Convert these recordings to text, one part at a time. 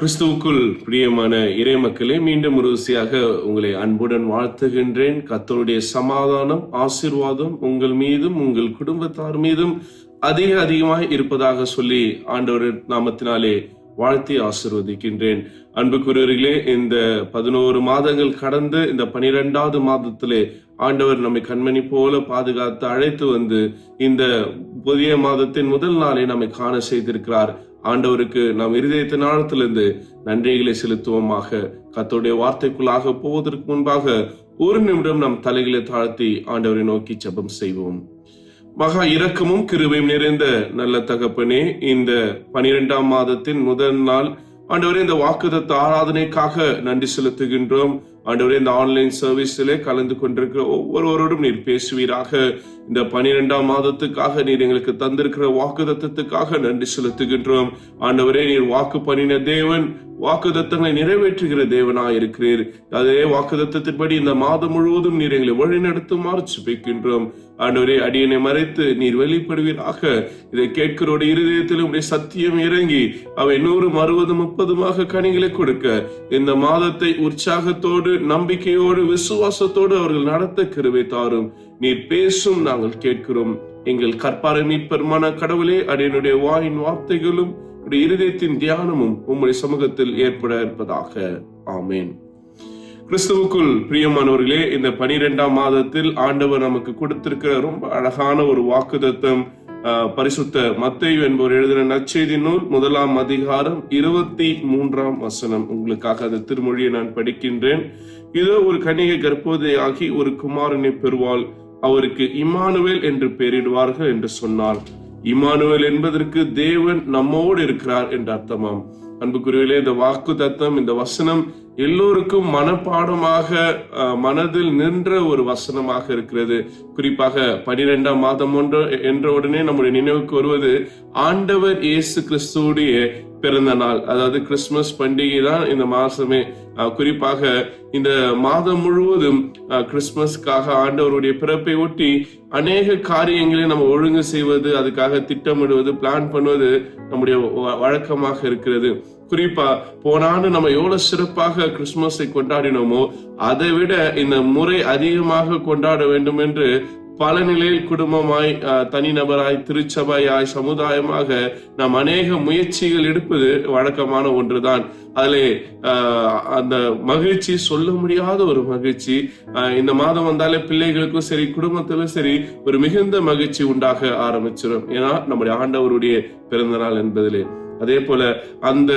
கிறிஸ்துவுக்குள் பிரியமான இறைமக்களே மீண்டும் ஒரு ருசியாக உங்களை அன்புடன் வாழ்த்துகின்றேன். கத்தருடைய சமாதானம் ஆசீர்வாதம் உங்கள் மீதும் உங்கள் குடும்பத்தார் மீதும் அதிக அதிகமாய் இருப்பதாக சொல்லி ஆண்டவர் நாமத்தினாலே வாழ்த்தி ஆசிர்வதிக்கின்றேன். அன்புக்குரியவர்களே இந்த பதினோரு மாதங்கள் கடந்து இந்த பனிரெண்டாவது மாதத்திலே ஆண்டவர் நம்மை கண்மணி போல பாதுகாத்து அழைத்து வந்து இந்த புதிய மாதத்தின் முதல் நாளை நம்மை காண செய்திருக்கிறார். ஆண்டவருக்கு நாம் இருதயத்தின் ஆழத்திலிருந்து நன்றிகளை செலுத்துவோமாக. கத்தோடைய வார்த்தைக்குள்ளாக போவதற்கு முன்பாக ஒரு நிமிடம் நம் தலைகளை தாழ்த்தி ஆண்டவரை நோக்கி ஜபம் செய்வோம். மகா இரக்கமும் கிருபையும் நிறைந்த நல்ல தகப்பனே இந்த பனிரெண்டாம் மாதத்தின் முதல் நாள் ஆண்டவரே இந்த வாக்குதத்த ஆராதனைக்காக நன்றி செலுத்துகின்றோம். ஆண்டவரே இந்த ஆன்லைன் சர்வீஸிலே கலந்து கொண்டிருக்கிற ஒவ்வொருவரோடும் நீர் பேசுவீராக. இந்த பனிரெண்டாம் மாதத்துக்காக நீர் எங்களுக்கு தந்திருக்கிற வாக்குதத்தத்துக்காக நன்றி செலுத்துகின்றோம். ஆண்டவரே நீர் வாக்கு பண்ணின தேவன் வாக்குதத்தங்களை நிறைவேற்றுகிற தேவனாய் இருக்கிறீர் அதே வாக்குதத்தின்படி இந்த மாதம் முழுவதும் நீர் எங்களை வழிநடத்துமாறு சுபிக்கின்றோம் ஆண்டவரே அடியனை மறைத்து நீர் வெளிப்படுவீராக. இதை கேட்கிறோட இருதயத்தில் உடைய சத்தியம் இறங்கி அவை நூறு அறுபதும் முப்பதுமாக கனிகளை கொடுக்க இந்த மாதத்தை உற்சாகத்தோடு நம்பிக்கையோடு விசுவாசத்தோடு அவர்கள் நடத்த கிருவை தாரும். நீர் பேசும் நாங்கள் கேட்கிறோம். எங்கள் கற்பார மீட்பெருமான கடவுளே அடியனுடைய வாயின் வார்த்தைகளும் இருதயத்தின் தியானமும் உம்முடைய சமூகத்தில் ஏற்பட இருப்பதாக. ஆமேன். கிறிஸ்துவுக்குள் பிரியமானவர்களே இந்த பனிரெண்டாம் மாதத்தில் ஆண்டவர் நமக்கு கொடுத்திருக்கிற ரொம்ப அழகான ஒரு வாக்குதத்தம் பரிசுத்த மத்தை என்பவர் எழுதின நற்செய்தி நூல் முதலாம் அதிகாரம் இருபத்தி மூன்றாம் வசனம். உங்களுக்காக அந்த திருமொழியை நான் படிக்கின்றேன். இதோ ஒரு கன்னிகை கர்ப்பவதியாகி ஒரு குமாரனை பெறுவாள். அவருக்கு இமானுவேல் என்று பெயரிடுவார்கள் என்று சொன்னார் இமானுவேல் என்பதற்கு தேவன் நம்மோடு இருக்கிறார் என்று அர்த்தமாம். அன்புக்குரியவிலே இந்த வாக்கு தத்தம் இந்த வசனம் எல்லோருக்கும் மனப்பாடமாக மனதில் நின்ற ஒரு வசனமாக இருக்கிறது. குறிப்பாக பனிரெண்டாம் மாதம் ஒன்று என்ற உடனே நம்முடைய நினைவுக்கு வருவது ஆண்டவர் இயேசு கிறிஸ்துடைய பிறந்த நாள். அதாவது கிறிஸ்துமஸ் பண்டிகை தான் இந்த மாசமே குறிப்பாக இந்த மாதம் முழுவதும் கிறிஸ்துமஸ்க்காக ஆண்டவருடைய பிறப்பை ஒட்டி அநேக காரியங்களை நம்ம ஒழுங்கு செய்வது அதுக்காக திட்டமிடுவது பிளான் பண்ணுவது நம்முடைய வழக்கமாக இருக்கிறது. குறிப்பா போன ஆண்டு நம்ம எவ்வளவு சிறப்பாக கிறிஸ்துமஸை கொண்டாடினோமோ அதை விட இந்த முறை அதிகமாக கொண்டாட வேண்டும் என்று பல நிலையில் குடும்பமாய் தனிநபராய் திருச்சபையாய் சமுதாயமாக நாம் அநேக முயற்சிகள் எடுப்பது வழக்கமான ஒன்றுதான். அதிலே அந்த மகிழ்ச்சி சொல்ல முடியாத ஒரு மகிழ்ச்சி இந்த மாதம் வந்தாலே பிள்ளைகளுக்கும் சரி குடும்பத்திலும் சரி ஒரு மிகுந்த மகிழ்ச்சி உண்டாக ஆரம்பிச்சிடும் ஏன்னா நம்முடைய ஆண்டவருடைய பிறந்த நாள் என்பதிலே. அதே போல அந்த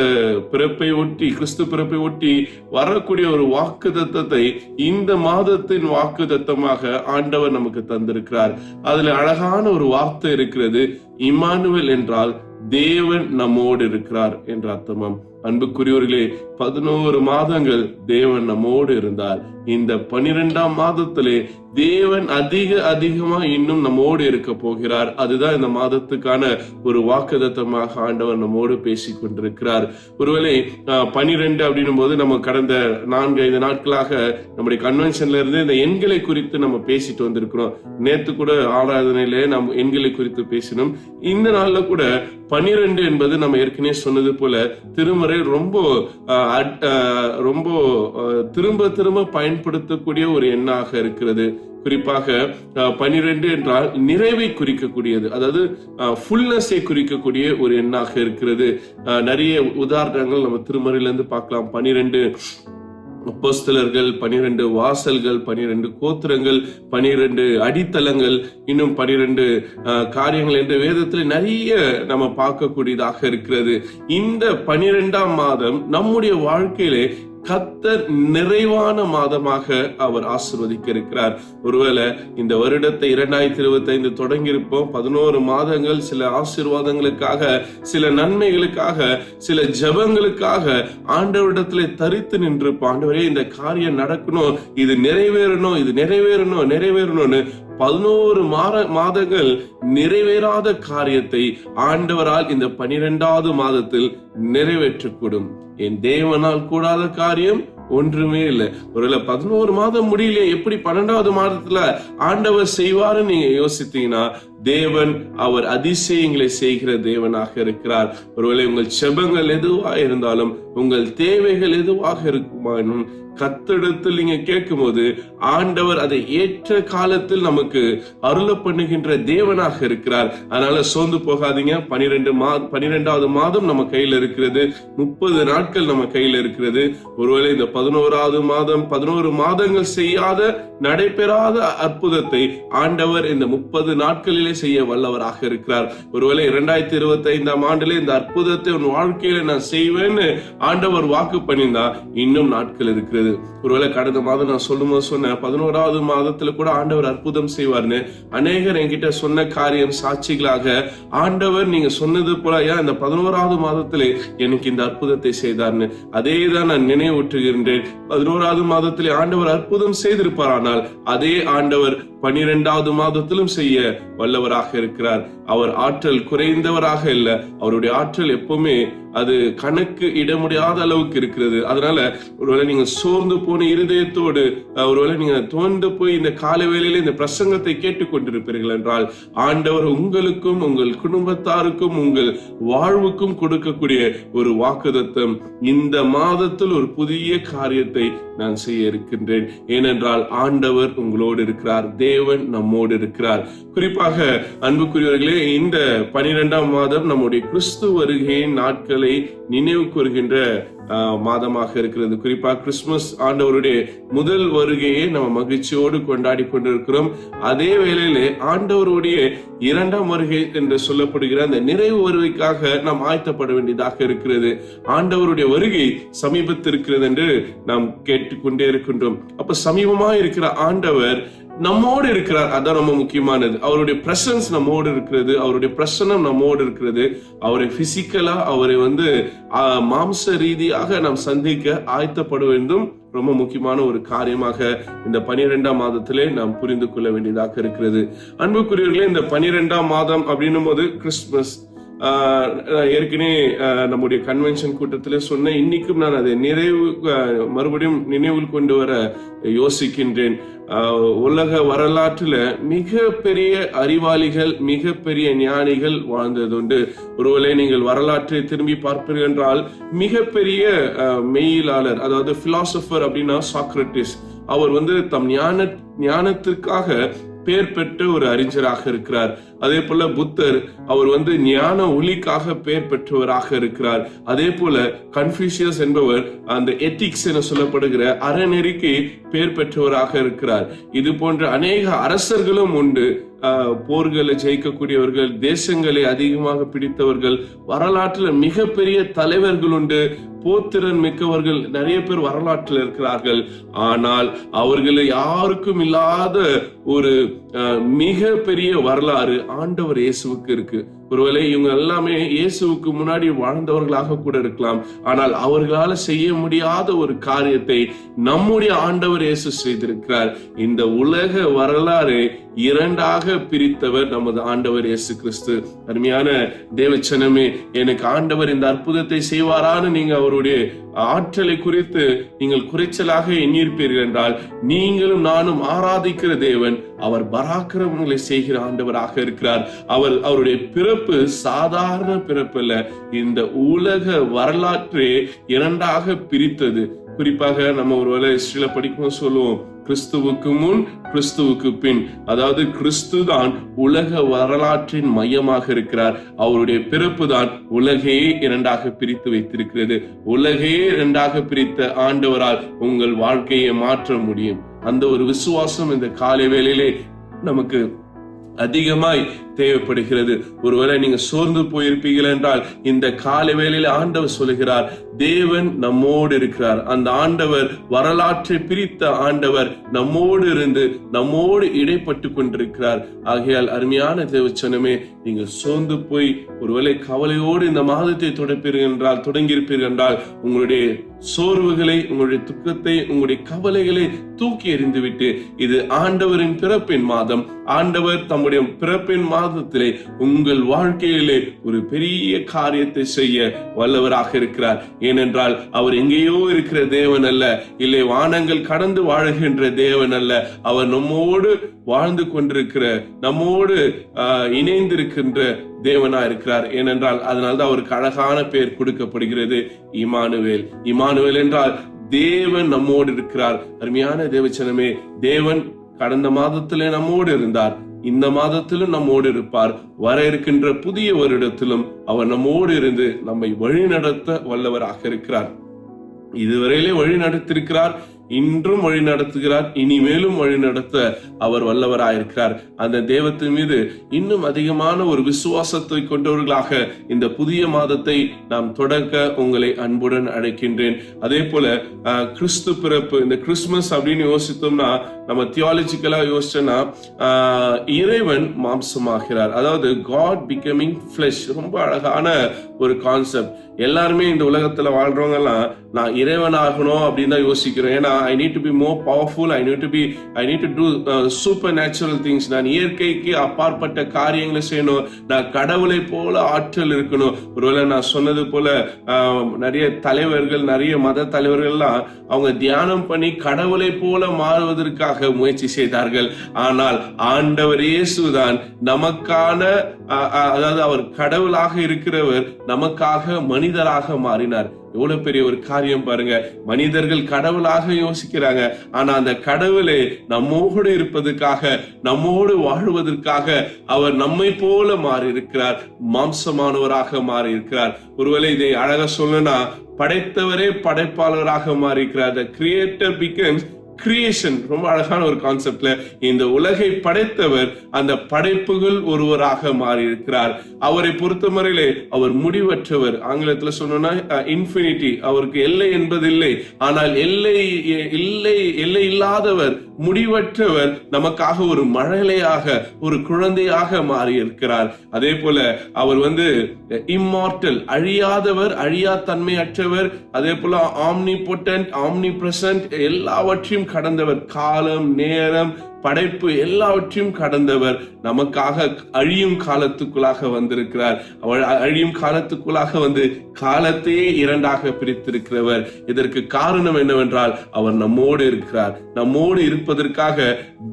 பிறப்பை ஒட்டி கிறிஸ்து பிறப்பை ஒட்டி வரக்கூடிய ஒரு வாக்கு தத்தத்தை இந்த மாதத்தின் வாக்கு தத்தமாக ஆண்டவர் நமக்கு தந்திருக்கிறார். அதுல அழகான ஒரு வார்த்தை இருக்கிறது இமானுவல் என்றால் தேவன் நம்மோடு இருக்கிறார் என்ற அர்த்தமாம். அன்புக்குரியவர்களே பதினோரு மாதங்கள் தேவன் நம்மோடு இருந்தார். இந்த பனிரெண்டாம் மாதத்திலே தேவன் அதிக அதிகமா இன்னும் நம்மோடு இருக்க போகிறார். அதுதான் இந்த மாதத்துக்கான ஒரு வாக்குதத்தமாக ஆண்டவர் நம்மோடு பேசி கொண்டிருக்கிறார். ஒருவேளை பனிரெண்டு அப்படின்னும் போது நம்ம கடந்த நான்கு ஐந்து நாட்களாக நம்முடைய கன்வென்ஷன்ல இருந்து இந்த எண்களை குறித்து நம்ம பேசிட்டு வந்திருக்கிறோம். நேத்து கூட ஆராதனையிலே நம்ம எண்களை குறித்து பேசினோம். இந்த நாள்ல கூட பனிரெண்டு என்பது நம்ம ஏற்கனவே சொன்னது போல திருமறை ரொம்ப ரொம்ப திரும்ப திரும்ப பயன்படுத்தக்கூடிய ஒரு எண்ணாக இருக்கிறது. குறிப்பாக பனிரெண்டு என்றால் நிறைவை குறிக்கக்கூடியது. அதாவது ஃபுல்னஸை குறிக்கக்கூடிய ஒரு எண்ணாக இருக்கிறது. நிறைய உதாரணங்கள் நம்ம திருமறையிலேருந்து பார்க்கலாம். பனிரெண்டு அப்போஸ்தலர்கள் பனிரெண்டு வாசல்கள் பனிரெண்டு கோத்திரங்கள் பனிரெண்டு அடித்தளங்கள் இன்னும் பனிரெண்டு காரியங்கள் என்ற வேதத்தில் நிறைய நம்ம பார்க்கக்கூடியதாக இருக்கிறது. இந்த பனிரெண்டாம் மாதம் நம்முடைய வாழ்க்கையிலே கத்தர் நிறைவான மாதமாக அவர் ஆசிர்வதிக்க இருக்கிறார் ஒருவேளை இந்த வருடத்தை இரண்டாயிரத்தி இருபத்தி ஐந்து தொடங்கி இருப்போம் பதினோரு மாதங்கள் சில ஆசீர்வாதங்களுக்காக சில நன்மைகளுக்காக சில ஜபங்களுக்காக ஆண்டவரிடத்துல தரித்து நின்று ஆண்டவரே இந்த காரியம் நடக்கணும் இது நிறைவேறணும் இது நிறைவேறணும் நிறைவேறணும்னு பதினோரு மாத மாதங்கள் நிறைவேறாத காரியத்தை ஆண்டவரால் இந்த பனிரெண்டாவது மாதத்தில் நிறைவேற்றக்கூடும். என் தேவனால் கூடாத காரியம் ஒன்றுமே இல்லை. ஒருவேளை பதினோரு மாதம் முடியல எப்படி பன்னெண்டாவது மாதத்துல ஆண்டவர் செய்வாருன்னு நீங்க யோசித்தீங்கன்னா தேவன் அவர் அதிசயங்களை செய்கிற தேவனாக இருக்கிறார். ஒருவேளை உங்கள் செபங்கள் எதுவாக இருந்தாலும் உங்கள் தேவைகள் எதுவாக இருக்குமானும் கத்திடத்தில் நீங்க கேட்கும்போது ஆண்டவர் அதை ஏற்ற காலத்தில் நமக்கு அருள பண்ணுகின்ற தேவனாக இருக்கிறார். அதனால சோர்ந்து போகாதீங்க. பனிரெண்டு மா பனிரெண்டாவது மாதம் நம்ம கையில இருக்கிறது. முப்பது நாட்கள் நம்ம கையில இருக்கிறது. ஒருவேளை இந்த பதினோராவது மாதம் பதினோரு மாதங்கள் செய்யாத நடைபெறாத அற்புதத்தை ஆண்டவர் இந்த முப்பது நாட்களிலே அற்புதங்களை செய்ய வல்லவராக இருக்கிறார். ஒருவேளை இரண்டாயிரத்தி இருபத்தி ஐந்தாம் ஆண்டுல இந்த அற்புதத்தை உன் வாழ்க்கையில நான் செய்வேன்னு ஆண்டவர் வாக்கு பண்ணியிருந்தா இன்னும் நாட்கள் இருக்கிறது. ஒருவேளை கடந்த மாதம் நான் சொல்லும் போது சொன்னேன் பதினோராவது மாதத்துல கூட ஆண்டவர் அற்புதம் செய்வார்னு அநேகர் என்கிட்ட சொன்ன காரியம் சாட்சிகளாக ஆண்டவர் நீங்க சொன்னது போல ஏன் இந்த பதினோராவது மாதத்திலே எனக்கு இந்த அற்புதத்தை செய்தார்னு அதே தான் நான் நினைவூற்றுகின்றேன் பதினோராவது மாதத்திலே ஆண்டவர் அற்புதம் செய்திருப்பார் ஆனால் அதே ஆண்டவர் பனிரெண்டாவது மாதத்திலும் செய்ய வல்லவர் வல்லவராக இருக்கிறார். அவர் ஆற்றல் குறைந்தவராக இல்ல. அவருடைய ஆற்றல் எப்பவுமே அது கணக்கு இட முடியாத அளவுக்கு இருக்கிறது. அதனால ஒருவேளை நீங்க சோர்ந்து போன இருதயத்தோடு ஒருவேளை நீங்க தோண்டு போய் இந்த காலை வேளையில இந்த பிரசங்கத்தை கேட்டுக்கொண்டிருப்பீர்கள் என்றால் ஆண்டவர் உங்களுக்கும் உங்கள் குடும்பத்தாருக்கும் உங்கள் வாழ்வுக்கும் கொடுக்கக்கூடிய ஒரு வாக்குதத்தம் இந்த மாதத்தில் ஒரு புதிய காரியத்தை நான் செய்ய இருக்கின்றேன். ஏனென்றால் ஆண்டவர் உங்களோடு இருக்கிறார். தேவன் நம்மோடு இருக்கிறார். குறிப்பாக அன்புக்குரியவர்களே இந்த பனிரெண்டாம் மாதம் நம்முடைய கிறிஸ்து வருகையின் நாட்கள் நினைவு கூறுகின்ற மாதமாக இருக்கிறது. குறிப்பாக கிறிஸ்துமஸ் ஆண்டவருடைய முதல் வருகையை நம்ம மகிழ்ச்சியோடு கொண்டாடி கொண்டிருக்கிறோம். அதே வேளையிலே ஆண்டவருடைய இரண்டாம் வருகை என்று சொல்லப்படுகிற அந்த நிறைவு வருகைக்காக நாம் ஆயத்தப்பட வேண்டியதாக இருக்கிறது. ஆண்டவருடைய வருகை சமீபத்திருக்கிறது என்று நாம் கேட்டுக்கொண்டே இருக்கின்றோம். அப்ப சமீபமா இருக்கிற ஆண்டவர் நம்மோடு இருக்கிறார். அதான் ரொம்ப முக்கியமானது. அவருடைய பிரசன்ஸ் நம்மோடு இருக்கிறது. அவருடைய பிரசனம் நம்மோடு இருக்கிறது. அவரை பிசிக்கலா அவரை வந்து மாம்ச ரீதியாக நாம் சந்திக்க ஆயத்தப்பட வேண்டும். ரொம்ப முக்கியமான ஒரு காரியமாக இந்த பனிரெண்டாம் மாதத்திலே நாம் புரிந்து கொள்ள வேண்டியதாக இருக்கிறது. அன்புக்குரியவர்களே இந்த பனிரெண்டாம் மாதம் அப்படின்னும் போது கிறிஸ்துமஸ் ஏற்கனவே நம்முடைய கன்வென்ஷன் கூட்டத்திலே சொன்னேன் இன்னைக்கும் நான் அதை நிறைவு மறுபடியும் நினைவில் கொண்டு வர யோசிக்கின்றேன். ஆஹ் உலக வரலாற்றுல மிக பெரிய அறிவாளிகள் மிக பெரிய ஞானிகள் வாழ்ந்ததுண்டு. ஒருவேளை நீங்கள் வரலாற்றை திரும்பி பார்ப்பீர்கள் என்றால் மிகப்பெரிய ஆஹ் அதாவது பிலாசபர் அப்படின்னா சாக்ரட்டிஸ். அவர் வந்து தம் ஞான ஞானத்திற்காக பேர் பெற்ற ஒரு அறிஞராக இருக்கிறார். அதே போல புத்தர் அவர் வந்து ஞான ஒளிக்காக பெயர் பெற்றவராக இருக்கிறார். அதே போல கன்ஃபியூஷியஸ் என்பவர் அந்த எத்திக்ஸ் என சொல்லப்படுகிற அறநெறிக்கு பெயர் பெற்றவராக இருக்கிறார். இது போன்ற அநேக அரசர்களும் உண்டு. போர்களை ஜெயிக்கக்கூடியவர்கள் தேசங்களை அதிகமாக பிடித்தவர்கள் வரலாற்றில் மிகப்பெரிய தலைவர்கள் உண்டு. போத்திறன் மிக்கவர்கள் நிறைய பேர் வரலாற்றில் இருக்கிறார்கள். ஆனால் அவர்கள் யாருக்கும் இல்லாத ஒரு மிக பெரிய வரலாறு ஆண்டவர் இயேசுவுக்கு இருக்கு. ஒருவேளை இவங்க எல்லாமே இயேசுவுக்கு முன்னாடி வாழ்ந்தவர்களாக கூட இருக்கலாம். ஆனால் அவர்களால செய்ய முடியாத ஒரு காரியத்தை நம்முடைய ஆண்டவர் இயேசு செய்திருக்கிறார். இந்த உலக வரலாறு இரண்டாக பிரித்தவர் நமது ஆண்டவர் இயேசு கிறிஸ்து. அருமையான தேவச்சனமே எனக்கு ஆண்டவர் இந்த அற்புதத்தை செய்வாரான்னு நீங்க அவருடைய ஆற்றலை குறித்து நீங்கள் குறைச்சலாக எண்ணியிருப்பீர்கள் என்றால் நீங்களும் நானும் ஆராதிக்கிற தேவன் அவர் பராக்கிரமங்களை செய்கிற ஆண்டவராக இருக்கிறார். அவர் அவருடைய பிறப்பு சாதாரண பிறப்பு அல்ல இந்த உலக வரலாற்றே இரண்டாக பிரித்தது. குறிப்பாக நம்ம ஒருவேளை ஹிஸ்டரியில படிக்கும் சொல்லுவோம் கிறிஸ்துவுக்கு முன் கிறிஸ்துவுக்கு பின். அதாவது கிறிஸ்து தான் உலக வரலாற்றின் மையமாக இருக்கிறார். அவருடைய பிறப்பு தான் உலகையே இரண்டாக பிரித்து வைத்திருக்கிறது. உலகையே இரண்டாக பிரித்த ஆண்டவரால் உங்கள் வாழ்க்கையை மாற்ற முடியும். அந்த ஒரு விசுவாசம் இந்த காலை வேளையிலே நமக்கு அதிகமாய் தேவைப்படுகிறது. ஒருவேளை நீங்க சோர்ந்து போயிருப்பீர்கள் என்றால் இந்த காலை வேளையில ஆண்டவர் சொல்லுகிறார் தேவன் நம்மோடு இருக்கிறார். அந்த ஆண்டவர் வரலாற்றை பிரித்த ஆண்டவர் நம்மோடு இருந்து நம்மோடு இடைப்பட்டு கொண்டிருக்கிறார். ஆகையால் அருமையான தேவச்சனமே நீங்கள் சோர்ந்து போய் ஒருவேளை கவலையோடு இந்த மாதத்தை தொடப்பீர்கள் என்றால் தொடங்கியிருப்பீர்கள் என்றால் உங்களுடைய சோர்வுகளை உங்களுடைய துக்கத்தை உங்களுடைய கவலைகளை தூக்கி எறிந்துவிட்டு இது ஆண்டவரின் பிறப்பின் மாதம். ஆண்டவர் தம்முடைய பிறப்பின் மாதத்திலே உங்கள் வாழ்க்கையிலே ஒரு பெரிய காரியத்தை செய்ய வல்லவராக இருக்கிறார். ஏனென்றால் அவர் எங்கேயோ இருக்கிற தேவன் அல்ல. இல்லை வானங்கள் கடந்து வாழ்கின்ற தேவன் அல்ல. அவர் நம்மோடு வாழ்ந்து கொண்டிருக்கிற நம்மோடு ஆஹ், இணைந்திருக்கின்ற தேவனா இருக்கிறார். ஏனென்றால் அதனால்தான் அவருக்கு அழகான பெயர் கொடுக்கப்படுகிறது. இமானுவேல். இமானுவேல் என்றால் தேவன் நம்மோடு இருக்கிறார். அருமையான தேவச்சனமே தேவன் கடந்த மாதத்திலே நம்மோடு இருந்தார். இந்த மாதத்திலும் நம்மோடு இருப்பார். வர இருக்கின்ற புதிய வருடத்திலும் அவர் நம்மோடு இருந்து நம்மை வழிநடத்த வல்லவராக இருக்கிறார். இதுவரையிலே வழி நடத்திருக்கிறார் இன்றும் வழி நடத்துகிறார் இனிமேலும் வழி நடத்த அவர் வல்லவராயிருக்கிறார். அந்த தேவத்தின் மீது இன்னும் அதிகமான ஒரு விசுவாசத்தை கொண்டவர்களாக இந்த புதிய மாதத்தை நாம் தொடக்க உங்களை அன்புடன் அழைக்கின்றேன். அதே போல கிறிஸ்து பிறப்பு இந்த கிறிஸ்துமஸ் அப்படின்னு யோசித்தோம்னா நம்ம தியாலஜிக்கலா யோசிச்சோம்னா ஆஹ், இறைவன் மாம்சமாகிறார். அதாவது காட் பிகமிங் ஃபிளஷ் ரொம்ப அழகான ஒரு கான்செப்ட் எல்லாருமே இந்த உலகத்துல வாழ்றவங்க எல்லாம் நான் இறைவன் ஆகணும் அப்படின்னு தான் யோசிக்கிறேன் ஏன்னா I need to be more powerful I need to be I need to do supernatural things நான் இயற்கைக்கு அப்பாற்பட்ட காரியங்களை செய்யணும். நான் கடவுளை போல ஆற்றல் இருக்கணும். ஒருவேளை நான் சொன்னது போல நிறைய தலைவர்கள் நிறைய மத தலைவர்கள்லாம் அவங்க தியானம் பண்ணி கடவுளை போல மாறுவதற்காக முயற்சி செய்தார்கள். ஆனால் ஆண்டவர் இயேசுதான் நமக்கான ஆஹ், அதாவது அவர் கடவுளாக இருக்கிறவர் நமக்காக மனிதராக மாறினார். எவ்வளவு பெரிய ஒரு காரியம் பாருங்க. மனிதர்கள் கடவுளாக யோசிக்கிறாங்க. ஆனா அந்த கடவுளே நம்மோடு இருப்பதற்காக நம்மோடு வாழ்வதற்காக அவர் நம்மை போல மாறி இருக்கிறார் மாம்சமானவராக மாறி இருக்கிறார் ஒருவேளை இதை அழகா சொல்லணும்னா படைத்தவரே படைப்பாளராக மாறி இருக்கிறார் த கிரியேட்டர் becomes கிரியேஷன் ரொம்ப அழகான ஒரு கான்செப்ட்ல இந்த உலகை படைத்தவர் அந்த படைப்புகள் ஒருவராக மாறி இருக்கிறார் அவரை பொறுத்தவரையிலே அவர் முடிவற்றவர். ஆங்கிலத்துல சொன்னோம்னா இன்ஃபினிட்டி அவருக்கு எல்லை என்பதில்லை. ஆனால் எல்லை இல்லை எல்லை இல்லாதவர் முடிவற்றவர் நமக்காக ஒரு மழலையாக ஒரு குழந்தையாக மாறி இருக்கிறார் அதே போல அவர் வந்து இம்மார்டல் அழியாதவர் அழியா தன்மையற்றவர் அதே போல ஆம்னி பொட்டன்ட் ஆம்னி பிரசன்ட் எல்லாவற்றையும் கடந்தவர் காலம் நேரம் படைப்பு எல்லாவற்றையும் கடந்தவர் நமக்காக அழியும் காலத்துக்குள்ளாக வந்திருக்கிறார். அவள் அழியும் காலத்துக்குள்ளாக வந்து காலத்தையே இரண்டாக பிரித்திருக்கிறவர். இதற்கு காரணம் என்னவென்றால் அவர் நம்மோடு இருக்கிறார். நம்மோடு இருப்பதற்காக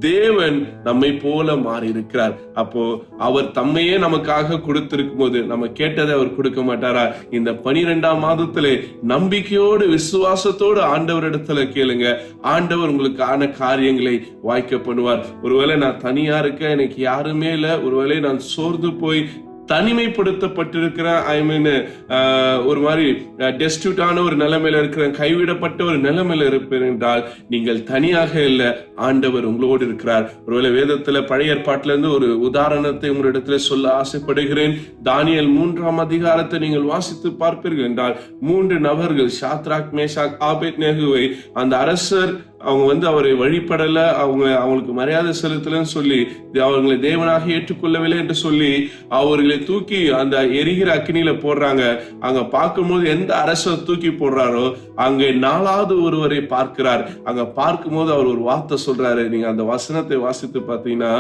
தேவன் நம்மை போல மாறி இருக்கிறார் அப்போ அவர் தம்மையே நமக்காக கொடுத்திருக்கும் போது நம்ம கேட்டதை அவர் கொடுக்க மாட்டாரா? இந்த பனிரெண்டாம் மாதத்திலே நம்பிக்கையோடு விசுவாசத்தோடு ஆண்டவரிடத்துல கேளுங்க. ஆண்டவர் உங்களுக்கான காரியங்களை வாய்க்க பண்ணுவார் ஒருவேளை நான் தனியா இருக்கேன் எனக்கு யாருமே இல்ல ஒருவேளை நான் சோர்ந்து போய் தனிமைப்படுத்தப்பட்டிருக்கிறேன். ஐ மீன் ஒரு மாதிரி டெஸ்டியூட்டான ஒரு நிலைமையில இருக்கிறேன் கைவிடப்பட்ட ஒரு நிலைமையில இருப்பேன் என்றால் நீங்கள் தனியாக இல்லை ஆண்டவர் உங்களோடு இருக்கிறார். ஒருவேளை வேதத்துல பழைய ஏற்பாட்டுல இருந்து ஒரு உதாரணத்தை உங்களிடத்துல சொல்ல ஆசைப்படுகிறேன். தானியல் மூன்றாம் அதிகாரத்தை நீங்கள் வாசித்து பார்ப்பீர்கள் என்றால் மூன்று நபர்கள் ஷாத்ராக் மேஷாக் ஆபேத் நேகுவை அந்த அரசர் அவங்க வந்து அவரை வழிபடல அவங்க அவங்களுக்கு மரியாதை செலுத்தலன்னு சொல்லி அவர்களை தேவனாக ஏற்றுக்கொள்ளவில்லை என்று சொல்லி அவர்களை தூக்கி அந்த எரிகிற அக்கினியில போடுறாங்க. அங்க பார்க்கும்போது எந்த அரசர் தூக்கி போடுறாரோ அங்கே நாலாவது ஒருவரை பார்க்கிறார். அங்க பார்க்கும்போது அவர் ஒரு வார்த்தை சொல்றாரு. நீங்க அந்த வசனத்தை வாசித்து பார்த்தீங்கன்னா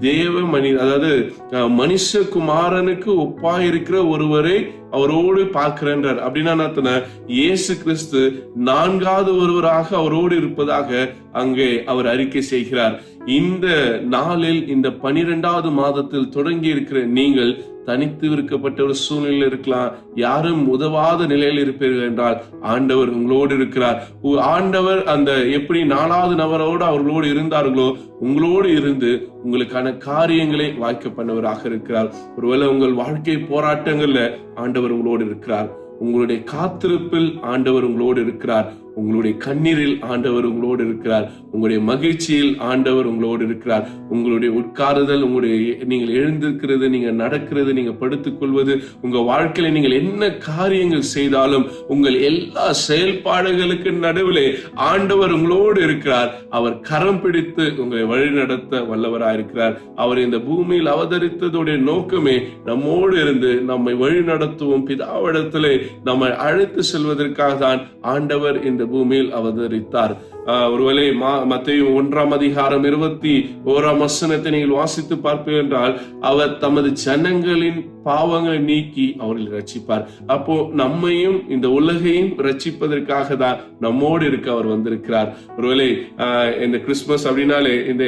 தேவ மனி அதாவது அஹ், மனுஷகுமாரனுக்கு ஒப்பா இருக்கிற ஒருவரை அவரோடு பார்க்கிறேன்றார். அப்படின்னா இயேசு கிறிஸ்து நான்காவது ஒருவராக அவரோடு இருப்பதாக அங்கே அவர் அறிக்கை செய்கிறார். இந்த நாளில் இந்த பனிரெண்டாவது மாதத்தில் தொடங்கி இருக்கிற நீங்கள் தனித்து விற்கப்பட்ட ஒரு சூழ்நிலையில் இருக்கலாம். யாரும் உதவாத நிலையில் இருப்பீர்கள் என்றால் ஆண்டவர் உங்களோடு இருக்கிறார். உ- ஆண்டவர் அந்த எப்படி நாலாவது நபரோடு அவர்களோடு இருந்தார்களோ உங்களோடு இருந்து உங்களுக்கான காரியங்களை வாய்க்க பண்ணவராக இருக்கிறார். ஒருவேளை உங்கள் வாழ்க்கை போராட்டங்கள்ல ஆண்டவர் உங்களோடு இருக்கிறார். உங்களுடைய காத்திருப்பில் ஆண்டவர் உங்களோடு இருக்கிறார். உங்களுடைய கண்ணீரில் ஆண்டவர் உங்களோடு இருக்கிறார். உங்களுடைய மகிழ்ச்சியில் ஆண்டவர் உங்களோடு இருக்கிறார். உங்களுடைய உட்காருதல் உங்களுடைய நீங்கள் எழுந்திருக்கிறது நீங்க நடக்கிறது நீங்க படுத்துக்கொள்வது உங்கள் உங்க வாழ்க்கையில நீங்கள் என்ன காரியங்கள் செய்தாலும் உங்கள் எல்லா செயல்பாடுகளுக்கு நடுவிலே ஆண்டவர் உங்களோடு இருக்கிறார். அவர் கரம் பிடித்து உங்களை வழிநடத்த வல்லவராயிருக்கிறார் அவர் இந்த பூமியில் அவதரித்ததுடைய நோக்கமே நம்மோடு இருந்து நம்மை வழிநடத்துவோம் பிதாவிடத்திலே நம்மை அழைத்து செல்வதற்காக தான் ஆண்டவர் இந்த பூமியில் அவதரித்தார். ஒருவேளை மத்திய ஒன்றாம் அதிகாரம் இருபத்தி ஓராம் வசனத்தை நீங்கள் வாசித்து பார்ப்பீர்கள் என்றால் அவர் தமது ஜனங்களின் பாவங்களை நீக்கி அவர்கள் ரட்சிப்பார் அப்போ நம்மையும் இந்த உலகையும் ரட்சிப்பதற்காக தான் நம்மோடு இருக்க அவர் வந்திருக்கிறார். ஒருவேளை ஆஹ் இந்த கிறிஸ்துமஸ் அப்படின்னாலே இந்த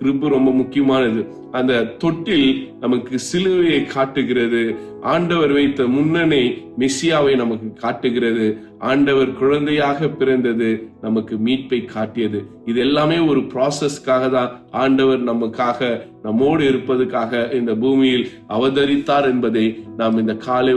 கிருப்பு ரொம்ப முக்கியமானது. அந்த தொட்டில் நமக்கு சிலுவையை காட்டுகிறது. ஆண்டவர் வைத்த முன்னணி மெஸ்ஸியாவை நமக்கு காட்டுகிறது. ஆண்டவர் குழந்தையாக பிறந்தது நமக்கு மீட்பை காட்டியது. இது எல்லாமே ஒரு ப்ராசஸ்க்காக தான். ஆண்டவர் நமக்காக நம்மோடு இருப்பதுக்காக இந்த பூமியில் அவதரித்தார் என்பதை நாம் இந்த காலை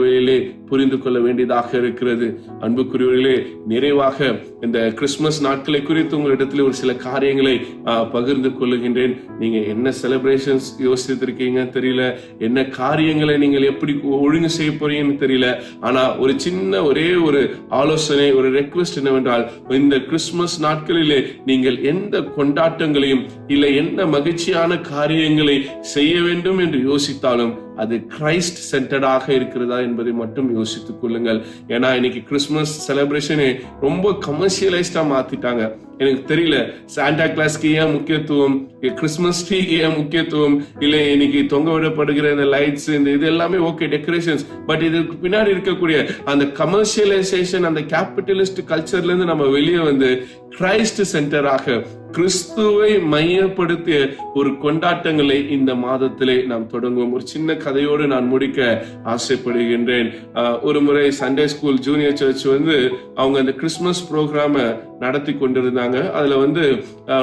புரிந்து கொள்ள வேண்டியதாக இருக்கிறது. அன்புக்குரியவர்களே நிறைவாக இந்த கிறிஸ்துமஸ் நாட்களை குறித்து உங்களிடத்தில் ஒரு சில காரியங்களை ஆஹ், பகிர்ந்து கொள்ளுகின்றேன். நீங்க என்ன செலிப்ரேஷன்ஸ் யோசித்திருக்கீங்க தெரியல. என்ன காரியங்களை நீங்கள் எப்படி ஒழுங்கு செய்ய போறீங்கன்னு தெரியல. ஆனா ஒரு சின்ன ஒரே ஒரு ஆலோசனை ஒரு ரெக்வெஸ்ட் என்னவென்றால் இந்த கிறிஸ்துமஸ் நாட்களிலே நீங்கள் எந்த கொண்டாட்டங்களையும் இல்லை என்ன மகிழ்ச்சியான காரியங்களை செய்ய வேண்டும் என்று யோசித்தாலும் அது கிரைஸ்ட் சென்டர்டாக இருக்கிறதா என்பதை மட்டும் யோசித்துக் கொள்ளுங்கள். ஏன்னா இன்னைக்கு கிறிஸ்மஸ் செலிப்ரேஷனை ரொம்ப கமர்ஷியலைஸ்டா மாத்திட்டாங்க. எனக்கு தெரியல சாண்டா கிளாஸ்க்கு ஏன் முக்கியத்துவம்? கிறிஸ்மஸ் ட்ரீக்கு ஏன் முக்கியத்துவம்? இல்லை இன்னைக்கு தொங்க விடப்படுகிற இந்த லைட்ஸ் இந்த இது எல்லாமே ஓகே டெக்கரேஷன்ஸ் பட் இதுக்கு பின்னாடி இருக்கக்கூடிய அந்த கமர்ஷியலைசேஷன் அந்த கேபிட்டலிஸ்ட் கல்ச்சர்ல இருந்து நம்ம வெளியே வந்து கிரைஸ்ட் சென்டராக கிறிஸ்துவை மையப்படுத்திய ஒரு கொண்டாட்டங்களை இந்த மாதத்திலே நாம் தொடங்குவோம். ஒரு சின்ன கதையோடு நான் முடிக்க ஆசைப்படுகின்றேன். ஆஹ் ஒரு முறை சண்டே ஸ்கூல் ஜூனியர் சர்ச் வந்து அவங்க அந்த கிறிஸ்துமஸ் ப்ரோக்ராமை நடத்தி கொண்டிருந்தாங்க அதுல வந்து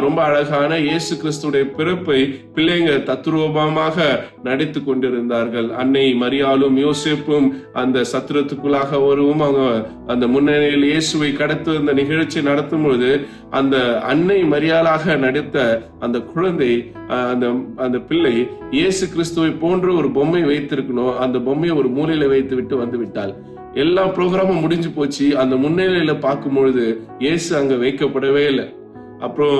ரொம்ப அழகான இயேசு கிறிஸ்துடைய பிறப்பை பிள்ளைங்க தத்ரூபமாக நடித்து கொண்டிருந்தார்கள் அன்னை மரியாளும் யோசிப்பும் அந்த சத்திரத்துக்குள்ளாக வருவும். அவங்க அந்த முன்னணியில் இயேசுவை கடத்து அந்த நிகழ்ச்சி நடத்தும் பொழுது அந்த அன்னை மரியாளாக நடித்த அந்த குழந்தை அந்த அந்த பிள்ளை இயேசு கிறிஸ்துவை போன்ற ஒரு பொம்மை வைத்திருக்கணும். அந்த பொம்மையை ஒரு மூலையில வைத்து விட்டு வந்து விட்டாள். எல்லா ப்ரோக்ராமும் முடிஞ்சு போச்சு. அந்த முன்னிலையில பார்க்கும்பொழுது இயேசு அங்க வைக்கப்படவே இல்லை. அப்புறம்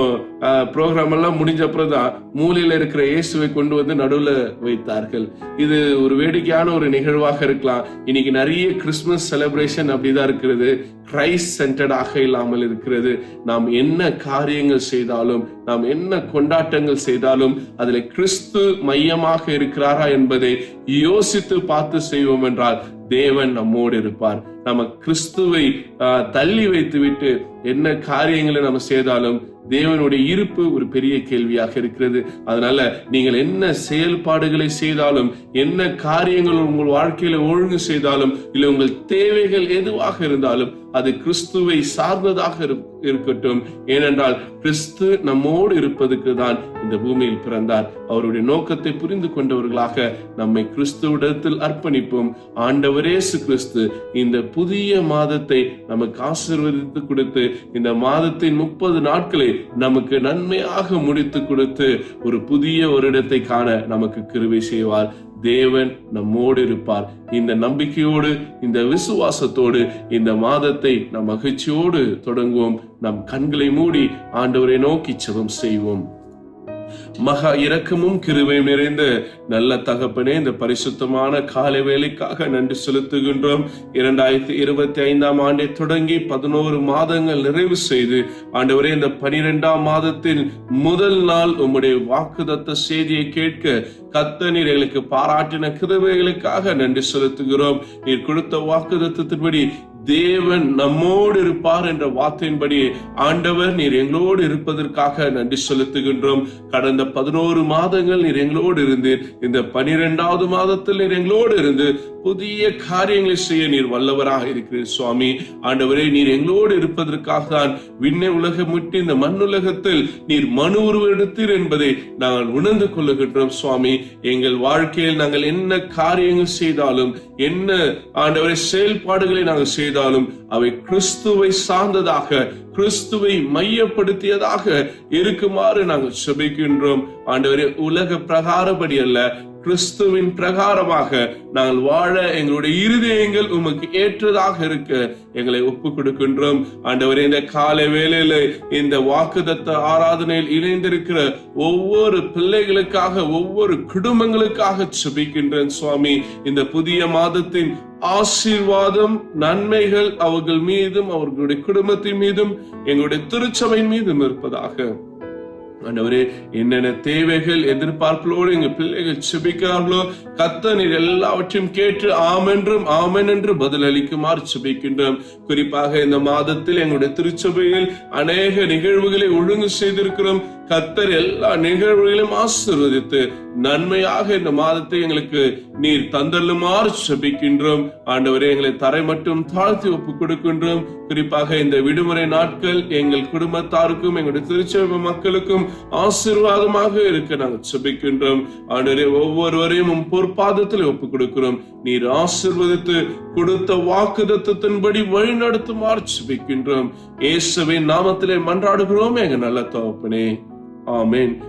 ப்ரோக்ராம் எல்லாம் முடிஞ்ச அப்புறம் தான் மூலையில இருக்கிற இயேசுவை கொண்டு வந்து நடுவுல வைத்தார்கள். இது ஒரு வேடிக்கையான ஒரு நிகழ்வாக இருக்கலாம். இன்னைக்கு நிறைய கிறிஸ்துமஸ் செலிப்ரேஷன் அப்படிதான் இருக்கிறது. கிரைஸ்ட் சென்டர்டாக இல்லாமல் இருக்கிறது. நாம் என்ன காரியங்கள் செய்தாலும் நாம் என்ன கொண்டாட்டங்கள் செய்தாலும் அதுல கிறிஸ்து மையமாக இருக்கிறாரா என்பதை யோசித்து பார்த்து செய்வோம் என்றால் தேவன் நம்மோடு இருப்பார். நம்ம கிறிஸ்துவை தள்ளி தள்ளி வைத்துவிட்டு என்ன காரியங்களை நம்ம செய்தாலும் தேவனுடைய இருப்பு ஒரு பெரிய கேள்வியாக இருக்கிறது. அதனால நீங்கள் என்ன செயல்பாடுகளை செய்தாலும் என்ன காரியங்கள் உங்கள் வாழ்க்கையில ஒழுங்கு செய்தாலும் இல்லை உங்கள் தேவைகள் எதுவாக இருந்தாலும் அது கிறிஸ்துவை சார்ந்ததாக இருக்கும். இருக்கட்டும். ஏனென்றால் கிறிஸ்து நம்மோடு இருப்பதுக்கு தான் இந்த பூமியில் பிறந்தார். அவருடைய நோக்கத்தை புரிந்து கொண்டவர்களாக நம்மை கிறிஸ்துவிடத்தில் அர்ப்பணிப்போம். ஆண்டவரேசு கிறிஸ்து இந்த புதிய மாதத்தை நமக்கு ஆசீர்வதித்து கொடுத்து இந்த மாதத்தின் முப்பது நாட்களை நமக்கு நன்மையாக முடித்து கொடுத்து ஒரு புதிய வருடத்தை காண நமக்கு கிருவை செய்வார். தேவன் நம்மோடு இருப்பார். இந்த நம்பிக்கையோடு இந்த விசுவாசத்தோடு இந்த மாதத்தை நம் மகிழ்ச்சியோடு தொடங்குவோம். நம் கண்களை மூடி ஆண்டவரை நோக்கி செவம் செய்வோம். மகா இரக்கமும் கிருவையும் நிறைந்த நல்ல தகப்பனே இந்த பரிசுத்தமான காலை வேலைக்காக நன்றி செலுத்துகின்றோம். இரண்டாயிரத்தி இருபத்தி ஐந்தாம் ஆண்டை தொடங்கி பதினோரு மாதங்கள் நிறைவு செய்து ஆண்டவரே இந்த பனிரெண்டாம் மாதத்தின் முதல் நாள் உம்முடைய வாக்குதத்த செய்தியை கேட்க கத்த நீர் எங்களுக்கு பாராட்டின கிருவைகளுக்காக நன்றி செலுத்துகிறோம். நீர் கொடுத்த வாக்குதத்தத்தின்படி தேவன் நம்மோடு இருப்பார் என்ற வார்த்தையின்படி ஆண்டவர் நீர் எங்களோடு இருப்பதற்காக நன்றி செலுத்துகின்றோம். கடந்த பதினோரு மாதங்கள் நீர் எங்களோடு இருந்து இந்த பனிரெண்டாவது மாதத்தில் நீர் எங்களோடு இருந்து புதிய காரியங்களை செய்ய நீர் வல்லவராக இருக்கிறீர் சுவாமி. ஆண்டவரே நீர் எங்களோடு இருப்பதற்காக தான் விண்ணை உலகம் விட்டு இந்த மண்ணுலகத்தில் நீர் மனு உருவெடுத்தீர் என்பதை நாங்கள் உணர்ந்து கொள்ளுகின்றோம் சுவாமி. எங்கள் வாழ்க்கையில் நாங்கள் என்ன காரியங்கள் செய்தாலும் என்ன ஆண்டவரை செயல்பாடுகளை நாங்கள் செய்தாலும் செய்தாலும் அவை கிறிஸ்துவை சார்ந்ததாக கிறிஸ்துவை மையப்படுத்தியதாக இருக்குமாறு நாங்கள் செபிக்கின்றோம். ஆண்டவரே உலக பிரகாரப்படி அல்ல கிறிஸ்துவின் பிரகாரமாக நாங்கள் வாழ எங்களுடைய இருதயங்கள் உமக்கு ஏற்றதாக இருக்க எங்களை ஒப்பு கொடுக்கின்றோம் ஆண்டவரே இந்த காலை வேளையில இந்த வாக்குதத்த ஆராதனையில் இணைந்திருக்கிற ஒவ்வொரு பிள்ளைகளுக்காக ஒவ்வொரு குடும்பங்களுக்காக செபிக்கின்றேன் சுவாமி. இந்த புதிய மாதத்தின் ஆசீர்வாதம் நன்மைகள் அவர்கள் மீதும் அவர்களுடைய குடும்பத்தின் மீதும் எங்களுடைய திருச்சபையின் மீதும் இருப்பதாக. ஆண்டவரே என்னென்ன தேவைகள் எதிர்பார்ப்புகளோடு எங்க பிள்ளைகள் செபிக்கிறார்களோ கத்த நீர் எல்லாவற்றையும் கேட்டு ஆமென்றும் ஆமென் என்று பதிலளிக்குமாறு செபிக்கின்றோம் குறிப்பாக இந்த மாதத்தில் எங்களுடைய திருச்சபையில் அநேக நிகழ்வுகளை ஒழுங்கு செய்திருக்கிறோம் கத்தர் எல்லா நிகழ்வுகளையும் ஆசிர்வதித்து நன்மையாக இந்த மாதத்தை எங்களுக்கு நீர் தந்தள்ளுமாறு செபிக்கின்றோம். ஆண்டவரே எங்களை தரை மட்டும் தாழ்த்தி ஒப்பு கொடுக்கின்றோம். குறிப்பாக இந்த விடுமுறை நாட்கள் எங்கள் குடும்பத்தாருக்கும் எங்களுடைய திருச்சபை மக்களுக்கும் ஆசீர்வாதமாக இருக்க நாங்கள் செபிக்கின்றோம். ஆண்டவரே ஒவ்வொருவரையும் பொற்பாதத்தில் ஒப்பு கொடுக்கிறோம். நீர் ஆசீர்வதித்து கொடுத்த வாக்குதத்தத்தின்படி வழி நடத்துமாறு செபிக்கின்றோம். இயேசுவின் நாமத்திலே மன்றாடுகிறோம். எங்க நல்ல தகப்பனே. ஆமென்